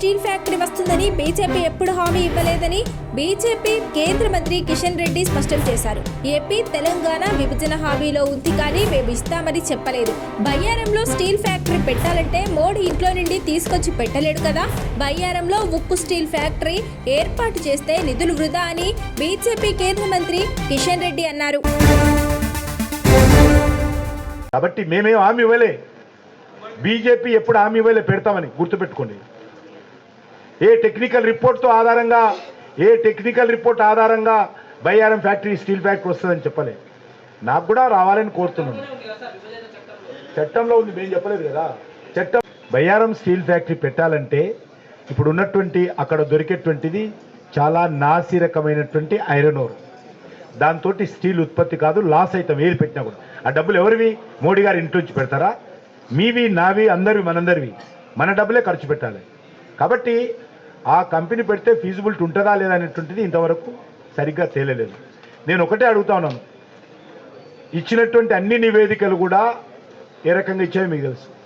Steel factory వస్తుందని BJP ఎప్పుడు హామీ ఇవ్వలేదని బీజేపీ కేంద్ర మంత్రి కిషన్ రెడ్డి స్పష్టం చేశారు. ఏపీ తెలంగాణ విభజన హామీలో ఉంది కానీ మేము ఇస్తామని చెప్పలేదు. బయ్యారంలో స్టీల్ ఫ్యాక్టరీ పెట్టాలంటే మోడీ ఇంట్లో నుండి తీసుకొచ్చి పెట్టలేడు కదా. బయ్యారంలో ఉక్కు స్టీల్ ఫ్యాక్టరీ ఏర్పాటు చేస్తే నిధులు వృధా అని బీజేపీ కేంద్ర మంత్రి కిషన్ రెడ్డి అన్నారు. కాబట్టి మేమేం హామీ ఇవ్వలే. బీజేపీ ఎప్పుడు హామీ ఇవ్వలే పెడతామని గుర్తుపెట్టుకోండి. ఏ టెక్నికల్ రిపోర్ట్తో ఆధారంగా ఏ టెక్నికల్ రిపోర్ట్ ఆధారంగా బయ్యారం ఫ్యాక్టరీ స్టీల్ ఫ్యాక్టరీ వస్తుందని చెప్పలే. నాకు కూడా రావాలని కోరుతున్నాను. చట్టంలో ఉంది మేము చెప్పలేదు కదా. చట్టం బయ్యారం స్టీల్ ఫ్యాక్టరీ పెట్టాలంటే ఇప్పుడు ఉన్నటువంటి అక్కడ దొరికేటువంటిది చాలా నాసిరకమైనటువంటి ఐరన్ ఓర్. దాంతో స్టీల్ ఉత్పత్తి కాదు లాస్ అవుతాం ఏది పెట్టినా కూడా. ఆ డబ్బులు ఎవరివి? మోడీ గారు ఇంటి నుంచి పెడతారా? మీవి నావి అందరివి మనందరివి. మన డబ్బులే ఖర్చు పెట్టాలి. కాబట్టి ఆ కంపెనీ పెడితే ఫీజిబిలిటీ ఉంటుందా లేదా అనేటువంటిది ఇంతవరకు సరిగ్గా తేలలేదు. నేను ఒకటే అడుగుతా ఉన్నాను. ఇచ్చినటువంటి అన్ని నివేదికలు కూడా ఏ రకంగా ఇచ్చాయో మీకు తెలుసు.